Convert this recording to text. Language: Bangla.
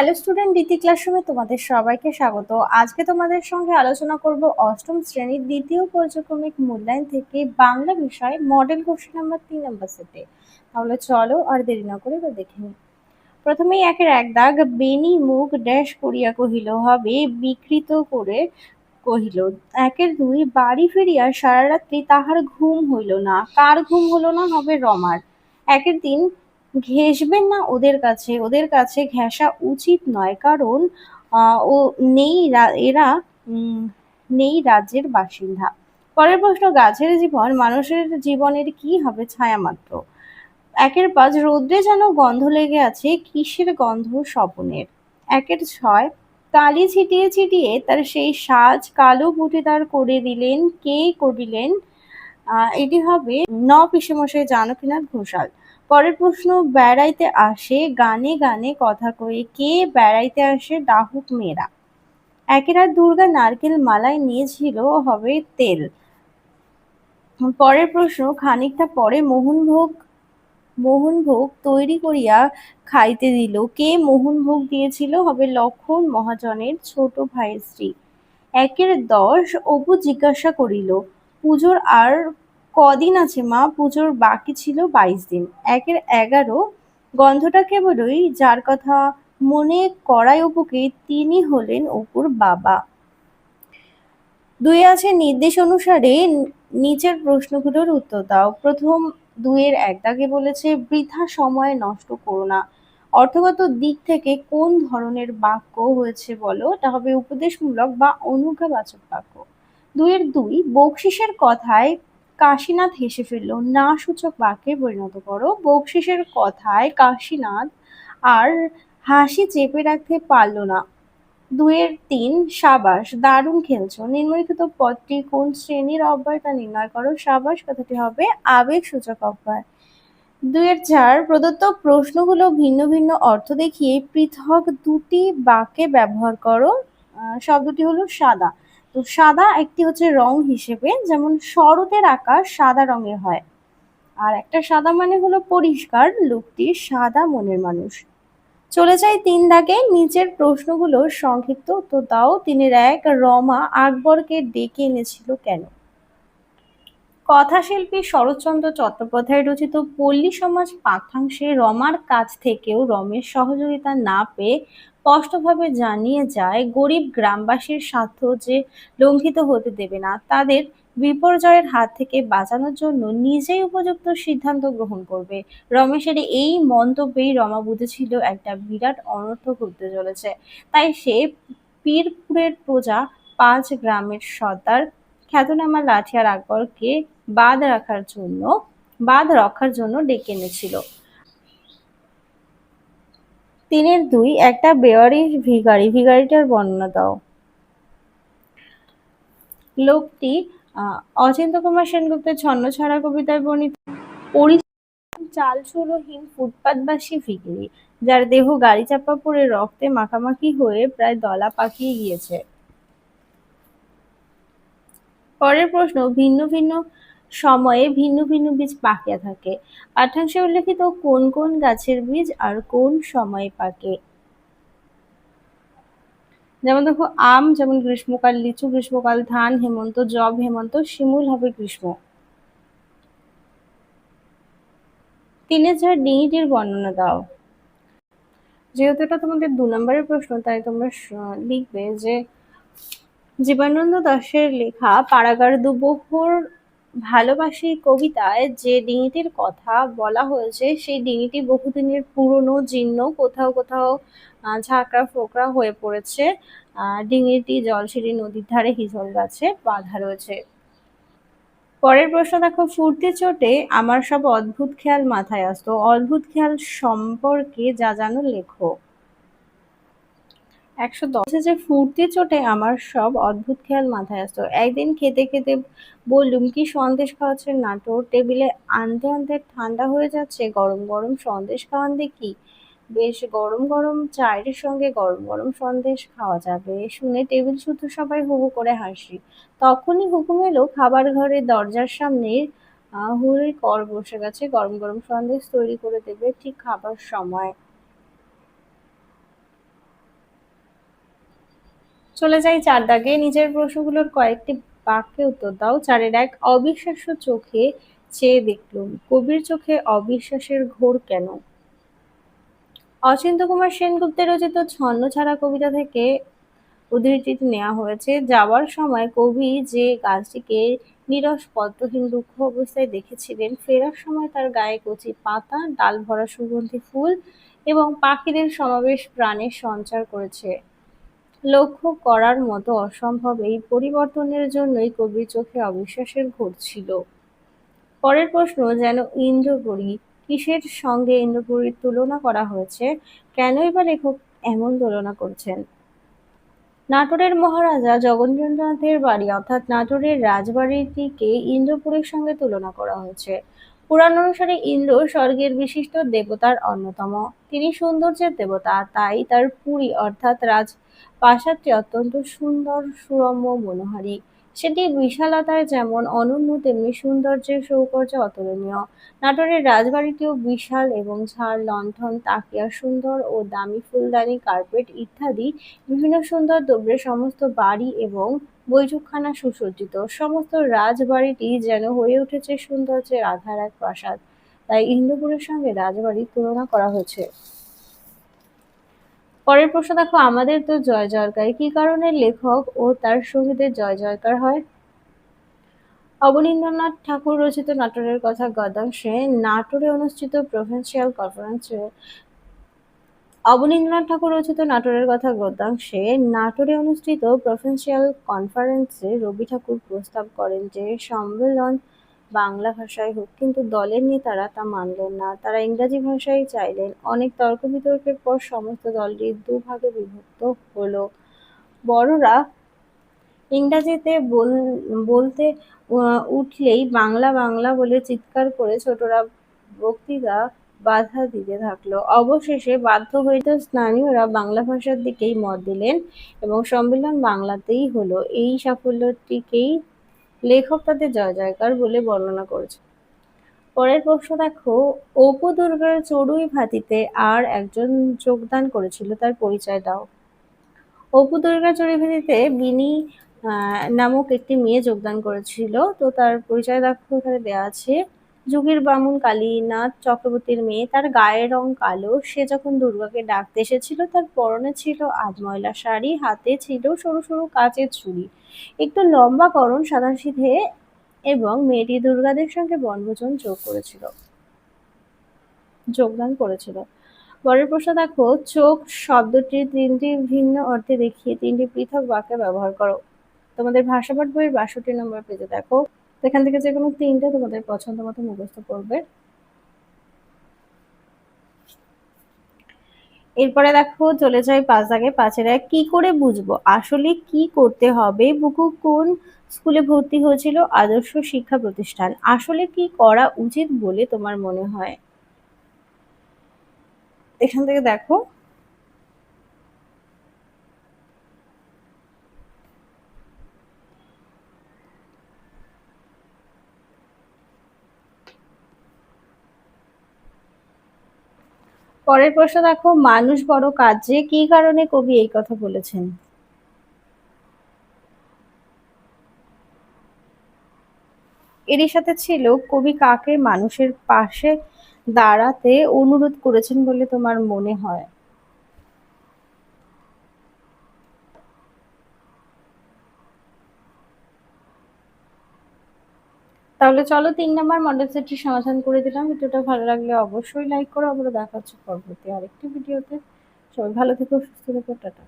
হ্যালো স্টুডেন্ট দ্বিতীয় ক্লাসরুমে তোমাদের সবাইকে স্বাগত। আজকে তোমাদের সঙ্গে আলোচনা করব অষ্টম শ্রেণির দ্বিতীয় পর্যক্রমিক মূল্যায়ন থেকে বাংলা বিষয় মডেল কোশ্চেন নাম্বার তিন নাম্বার সেটে তাহলে চলো আর দেরি না করে এবার দেখে নিই। প্রথমেই একের এক দাগ বেনি মুখ ড্যাশ করিয়া কহিল, হবে বিকৃত করে কহিল। একের দুই, বাড়ি ফিরিয়া সারা রাত্রি তাহার ঘুম হইল না। কার ঘুম হলো না? হবে রমার। একের দিন ঘেঁষবেন না ওদের কাছে। ওদের কাছে ঘেঁষা উচিত নয়, কারণ ও নেই এরা নেই রাজ্যের বাসিন্দা। পরের প্রশ্ন, গাছের জীবন, মানুষের জীবনের কি হবে ছায়া মাত্র একের পাঁচ, রৌদ্রে যেন গন্ধ লেগে আছে, কিসের গন্ধ স্বপনের? একের ছয় কালি ছিটিয়ে ছিটিয়ে তার সেই সাজ কালো বুটিদার করে দিলেন, কে করিলেন? এটি হবে ন পিসেমশাই জানকীনাথ ঘোষাল। পরের প্রশ্ন, বেড়াইতে আসে, গানে গানে কথা কয়ে কে বেড়াইতে আসে ডাহুক মেয়েরা? একের দুর্গা নারকেল মালায় নিয়েছিল হবে তেল। পরের প্রশ্ন, খানিকটা পরে মোহনভোগ মোহনভোগ তৈরি করিয়া খাইতে দিল। কে মোহনভোগ দিয়েছিল হবে লক্ষণ মহাজনের ছোট ভাইয়ের স্ত্রী। একের দশ অপু জিজ্ঞাসা করিল, পুজোর আর কদিন আছে মা? পুজোর বাকি ছিল বাইশ দিন। একের এগারো গন্ধটা কেবলই, যার কথা মনে করায় অপুকে তিনি হলেন অপুর বাবা। দুই আছে নির্দেশ অনুসারে নিচের প্রশ্নগুলোর উত্তর দাও। প্রথম দুইয়ের এক দাগে বলেছে, বৃথা সময় নষ্ট করো না। অর্থগত দিক থেকে কোন ধরনের বাক্য হয়েছে বলো? এটা হবে উপদেশমূলক বা অনুজ্ঞাবাচক বাক্য। দুইয়ের দুই, বকশিসের কথায় কাশীনাথ হেসে ফেলল। না, সূচক বাক্যে পরিণত করো। বকশিসের কথায় কাশীনাথ আর হাসি চেপে রাখতে পারল না। দুইয়ের তিন, সাবাস, দারুণ খেলছো। নিম্নলিখিত পদটি কোন শ্রেণির অব্যয় তা নির্ণয় করো। সাবাস, কথাটি হবে আবেগ সূচক অব্যয়। দুইয়ের চার, প্রদত্ত প্রশ্নগুলো ভিন্ন ভিন্ন অর্থ দেখিয়ে পৃথক দুটি বাক্যে ব্যবহার করো। শব্দটি হলো সাদা। তো সাদা একটি হচ্ছে রং হিসেবে, যেমন শরতের আকাশ সাদা রঙের হয়। আর একটা সাদা মানে হলো পরিষ্কার, লোকটি সাদা মনের মানুষ। চলে যাই তিন দাগে, নিচের প্রশ্নগুলো সংক্ষিপ্ত। তো দাও, তিনের এক রমা আকবরকে ডেকে এনেছিল কেন? কথাশিল্পী শরৎচন্দ্র চট্টোপাধ্যায় রচিত পল্লী সমাজ পাঠ্যাংশে রমার কাছ থেকেও রমেশ সহযোগিতা না পেয়ে স্পষ্টভাবে জানিয়ে যায়, গরিব গ্রামবাসীর স্বার্থ যে লঙ্ঘিত হতে দেবে না, তাদের বিপর্যয়ের হাত থেকে বাঁচানোর জন্য নিজেই উপযুক্ত সিদ্ধান্ত গ্রহণ করবে। রমেশের এই মন্তব্যেই রমা বুঝেছিল একটা বিরাট অনর্থ ঘটতে চলেছে। তাই সে পীরপুরের প্রজা পাঁচ গ্রামের সর্দার খ্যাতনামা লাঠিয়ার আকবরকে বাদ রাখার জন্য বাদ রক্ষার জন্য ডেকে এনেছিল। তিনের দুই, একটা বেওয়ারি ভিখারি, ভিখারিটার বর্ণনা দাও। লোকটি অচিন্ত কুমার সেনগুপ্তের ছন্নছাড়া কবিতায় বর্ণিত। চালচুলোহীন ফুটপাতবাসী ভিখারি, যার দেহ গাড়ি চাপা পড়ে রক্তে মাখামাখি হয়ে প্রায় দলা পাকিয়ে গিয়েছে। পরের প্রশ্ন, ভিন্ন ভিন্ন সময়ে ভিন্ন ভিন্ন বীজ পাকিয়া থাকে। পাঠ্যাংশে উল্লেখিত কোন কোন গাছের বীজ আর কোন সময়ে পাকে? যেমন দেখো, আম, যেমন গ্রীষ্মকাল, লিচু গ্রীষ্মকাল, ধান, হেমন্ত, জব, হেমন্ত, শিমুল, হবে, গ্রীষ্ম। তিনে চার ডিঙিটির বর্ণনা দাও। যেহেতু এটা তোমাদের দু নম্বরের প্রশ্ন, তাই তোমরা লিখবে যে জীবনানন্দ দাশের লেখা পাড়াগার দুবহর ভালোবাসি কবিতায় যে ডিঙিটির কথা বলা হয়েছে, সেই ডিঙিটি বহুদিনের পুরনো জীর্ণ, কোথাও কোথাও ঝাঁকড়া ফোকরা হয়ে পড়েছে। ডিঙিটি জলসিঁড়ি নদীর ধারে হিজল গাছে বাঁধা রয়েছে। পরের প্রশ্ন দেখো, ফুর্তি চোটে আমার সব অদ্ভুত খেয়াল মাথায় আসতো। অদ্ভুত খেয়াল সম্পর্কে যা জানো লেখো। একশো দশে যে ফুর্তি চোটে আমার সব অদ্ভুত খেয়াল মাথায় আসতো। একদিন খেতে খেতে বললুম, কি সন্দেশ খাওয়াচ্ছেন নাটো টেবিলে আনতে আনতে ঠান্ডা হয়ে যাচ্ছে। গরম গরম সন্দেশ খাওয়ান দেখি। বেশ, গরম গরম চায়ের সঙ্গে গরম গরম সন্দেশ খাওয়া যাবে। শুনে টেবিল শুধু সবাই হু করে হাসি। তখনই হুকুম এলো, খাবার ঘরের দরজার সামনে হুড়ি কর বসে গেছে। গরম গরম সন্দেশ তৈরি করে দেবে ঠিক খাবার সময়। চলে যাই চার দাগে। নিজের প্রশ্নগুলোর কয়েকটি বাক্যে উত্তর দাও। চারের এক, অবিশ্বাস্য চোখে চেয়ে দেখলুম। কবির চোখে অবিশ্বাসের ঘোর কেন? অচিন্ত কুমার সেনগুপ্তের রচিত ছন্ন ছাড়া কবিতা থেকে উদ্ধৃতিটি নেওয়া হয়েছে। যাওয়ার সময় কবি যে গাছটিকে নিরস পদ্মহীন দুঃখ অবস্থায় দেখেছিলেন, ফেরার সময় তার গায়ে কচি পাতা, ডাল ভরা সুগন্ধি ফুল এবং পাখিদের সমাবেশ প্রাণের সঞ্চার করেছে। লক্ষ্য করার মতো অসম্ভব এই পরিবর্তনের জন্যই কবির চোখে অবিশ্বাসের ঘোর ছিল। পরের প্রশ্ন, যেন ইন্দ্রপুরী কিসের সঙ্গে ইন্দ্রপুরীর তুলনা করা হয়েছে? কেনই বা লেখক এমন তুলনা করছেন? নাটোরের মহারাজা জগন্নাথের বাড়ি, অর্থাৎ নাটোরের রাজবাড়িটিকে ইন্দ্রপুরীর সঙ্গে তুলনা করা হয়েছে। পুরাণ অনুসারে ইন্দ্র স্বর্গের বিশিষ্ট দেবতার অন্যতম। তিনি সৌন্দর্যের দেবতা, তাই তার পুরী, অর্থাৎ রাজ প্রাসাদটি অত্যন্ত সুন্দর, সুরম্য, মনোহারী। সেটি বিশালতায় যেমন অনন্য, তেমনি সৌন্দর্যের সৌকর্য অতুলনীয়। নাটোরের রাজবাড়িটিও বিশাল এবং ঝাড় লণ্ঠন, তাকিয়া সুন্দর ও দামি ফুলদানি, কার্পেট ইত্যাদি বিভিন্ন সুন্দর দ্রব্যের সমস্ত বাড়ি এবং বৈঠকখানা সুসজ্জিত। সমস্ত রাজবাড়িটি যেন হয়ে উঠেছে সৌন্দর্যের আধার এক প্রাসাদ। তাই ইন্দ্রপুরের সঙ্গে রাজবাড়ির তুলনা করা হয়েছে। পরের প্রশ্ন দেখো, আমাদের তো জয় জয়কার। কি কারণে লেখক ও তার সঙ্গীদের জয় জয়কার হয়? অবনীন্দ্রনাথ ঠাকুর রচিত নাটোরের কথা গদ্যাংশে নাটোরে অনুষ্ঠিত প্রভিন্সিয়াল কনফারেন্সে অবনীন্দ্রনাথ ঠাকুর রচিত নাটোরের কথা গদ্যাংশে নাটোরে অনুষ্ঠিত প্রভিন্সিয়াল কনফারেন্সে রবি ঠাকুর প্রস্তাব করেন যে সম্মেলন বাংলা ভাষায় হোক, কিন্তু দলের নেতারা তা মানলেন না। তারা ইংরাজি ভাষায় চাইলেন। অনেক তর্ক বিতর্কের পর সমস্ত দলটি দুভাগে বিভক্ত হলো। বড়রা ইংরাজিতে বল, বলতে উঠলেই বাংলা বাংলা বলে চিৎকার করে ছোটরা বক্তৃতা বাধা দিতে থাকল। অবশেষে বাধ্য হইতে স্থানীয়রা বাংলা ভাষার দিকেই মত দিলেন এবং সম্মেলন বাংলাতেই হলো। এই সাফল্যটিকেই লেখক তাদের জয় জয়কার বলে বর্ণনা করেছে। পরের প্রশ্ন দেখো, অপু দুর্গার চড়ুই ভাতিতে আর একজন যোগদান করেছিল, তার পরিচয় দাও। অপু দুর্গার চড়ুই ভাতিতে বিনি নামক একটি মেয়ে যোগদান করেছিল, তো তার পরিচয় দেখো, এখানে দেওয়া আছে। যুগের বামুন কালীনাথ চক্রবর্তীর মেয়ে, তার গায়ের রং কালো। সে যখন দুর্গাকে ডাকতে এসেছিল, তার পরনে ছিল আধময়লা শাড়ি, হাতে ছিল সরু সরু কাঁচের ছুরি একটু লম্বা করণ সাদাসিধে এবং মেয়েটি দুর্গাদের সঙ্গে বনভোজন যোগ করেছিল। যোগদান করেছিল। প্রশ্ন, দেখো, চোখ শব্দটি তিনটি ভিন্ন অর্থে দেখিয়ে তিনটি পৃথক বাক্যে ব্যবহার করো। তোমাদের ভাষাপাঠ বইয়ের বাষট্টি নম্বর পেজে দেখো। এখান থেকে যে কোনো তিনটা তোমাদের পছন্দ মতো মুখস্থ করবে। এরপরে দেখো, চলে যাই পাঁচ দাগে। পাঁচের এক, কি করে বুঝব? আসলে কি করতে হবে? বুকু কোন স্কুলে ভর্তি হয়েছিল? আদর্শ শিক্ষা প্রতিষ্ঠান। আসলে কি করা উচিত বলে তোমার মনে হয়? এখান থেকে দেখো পরের প্রশ্ন দেখো, মানুষ বড় কাজে কি কারণে কবি এই কথা বলেছেন? এরই সাথে ছিল, কবি কাকে মানুষের পাশে দাঁড়াতে অনুরোধ করেছেন বলে তোমার মনে হয়? তাহলে চলো তিন নাম্বার মডেল সেটটি সমাধান করে দিলাম। ভিডিওটা ভালো লাগলে অবশ্যই লাইক করো। আবার দেখা হচ্ছে পরবর্তী আরেকটি ভিডিওতে সবাই ভালো থেকো, সুস্থ থেকো, টাটা।